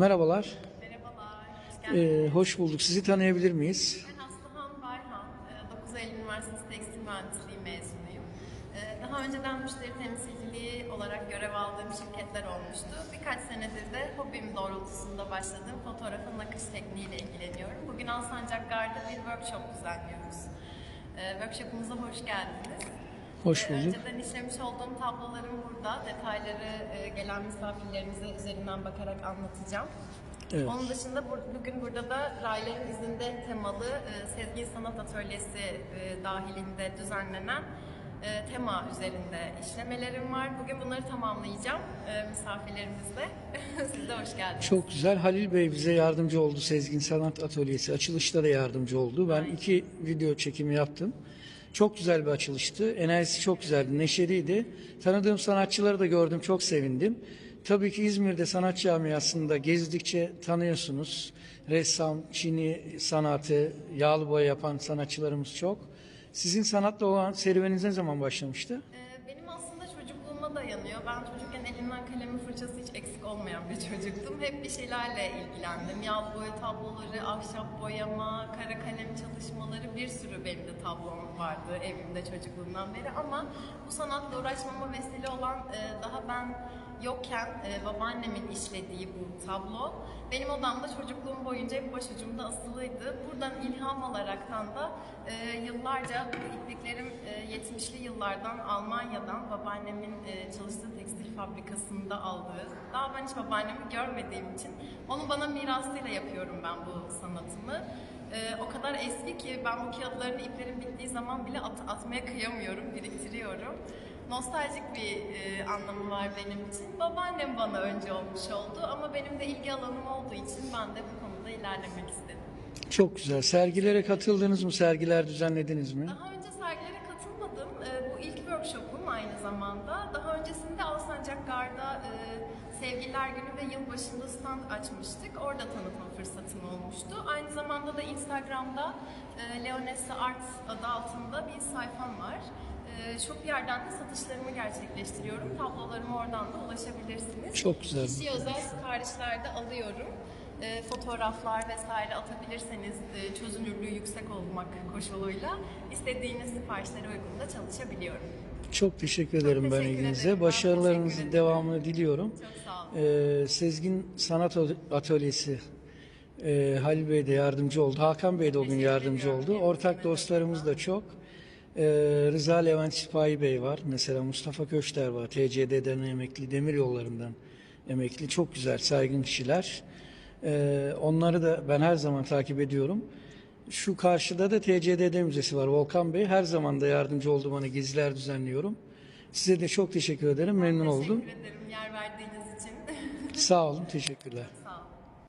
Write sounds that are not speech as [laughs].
Merhabalar, Merhabalar, ee, hoş bulduk. Sizi tanıyabilir miyiz? Ben Aslıhan Bayhan, e, 9 Eylül Üniversitesi Tekstil Mühendisliği mezunuyum. E, Daha önceden müşteri temsilciliği olarak görev aldığım şirketler olmuştu. Birkaç senedir de hobim doğrultusunda başladığım fotoğrafın nakış tekniğiyle ilgileniyorum. Bugün Alsancak Gar'da bir workshop düzenliyoruz. E, Workshop'umuza hoş geldiniz. Hoş E, bulduk. Önceden işlemiş olduğum tablolarım burada. Detayları e, gelen misafirlerimize üzerinden bakarak anlatacağım. Evet. Onun dışında bugün burada da Rayların izinde temalı e, Sezgin Sanat Atölyesi e, dahilinde düzenlenen e, tema üzerinde işlemelerim var. Bugün bunları tamamlayacağım e, misafirlerimizle. [laughs] Siz de hoş geldiniz. Çok güzel. Halil Bey bize yardımcı oldu. Sezgin Sanat Atölyesi açılışta da yardımcı oldu. Ben iki video çekimi yaptım. Çok güzel bir açılıştı. Enerjisi çok güzeldi, neşeliydi. Tanıdığım sanatçıları da gördüm, çok sevindim. Tabii ki İzmir'de sanat camiasında gezdikçe tanıyorsunuz. Ressam, Çini sanatı, yağlı boya yapan sanatçılarımız çok. Sizin sanatla olan serüveniniz ne zaman başlamıştı? Ee, Benim aslında çocukluğuma dayanıyor. Ben çocukken elimden kalemi fırçası hiç eksik olmayan bir çocuktum. Hep bir şeylerle ilgilendim. Yağlı boya tabloları, ahşap boyama, kara kalem çalışmaları bir sürü benim de tablom vardı evimde çocukluğumdan beri. Ama bu sanatla uğraşmama vesile olan e, daha ben yokken e, babaannemin işlediği bu tablo benim odamda çocukluğum boyunca hep başucumda asılıydı. Buradan ilham alaraktan da e, yıllarca bu ipliklerim e, 70'li yıllardan Almanya'dan babaannemin e, çalıştığı tekstil fabrikasında aldığı. Daha ben hiç babaannemi görmediğim için onu bana mirasıyla yapıyorum ben bu sanatımı. E, o kadar eski ki ben bu kağıtların iplerin bittiği zaman bile at- atmaya kıyamıyorum, biriktiriyorum. Nostaljik bir e, anlamı var benim için. Babaannem bana önce olmuş oldu ama benim de ilgi alanım olduğu için ben de bu konuda ilerlemek istedim. Çok güzel. Sergilere katıldınız mı? Sergiler düzenlediniz mi? Daha zamanda. Daha öncesinde Alsancak Gar'da e, Sevgililer Günü ve yılbaşında stand açmıştık. Orada tanıtma fırsatım olmuştu. Aynı zamanda da Instagram'da e, Leonessa Art adı altında bir sayfam var. E, çok yerden de satışlarımı gerçekleştiriyorum. Tablolarıma oradan da ulaşabilirsiniz. Çok güzel. Kişiye özel siparişler de alıyorum. E, fotoğraflar vesaire atabilirseniz e, çözünürlüğü yüksek olmak koşuluyla istediğiniz siparişlere uygun da çalışabiliyorum. Çok teşekkür ederim ben teşekkür ilginize. ederim. Ben Başarılarınızın teşekkür ederim. devamını diliyorum. Çok sağ olun. Ee, Sezgin Sanat Atölyesi e, Halil Bey de yardımcı oldu. Hakan Bey de o gün Teşekkür yardımcı ediyorum. oldu. Hep Ortak dostlarımız da çok. Ee, Rıza Levent Sipahi Bey var. Mesela Mustafa Köşter var. TCD'den emekli, demir yollarından emekli. Çok güzel, saygın kişiler. Ee, onları da ben her zaman takip ediyorum. Şu karşıda da TCDD Müzesi var. Volkan Bey her zaman da yardımcı oldu bana geziler düzenliyorum. Size de çok teşekkür ederim. Memnun oldum. Teşekkür ederim yer verdiğiniz için. Sağ olun. Teşekkürler.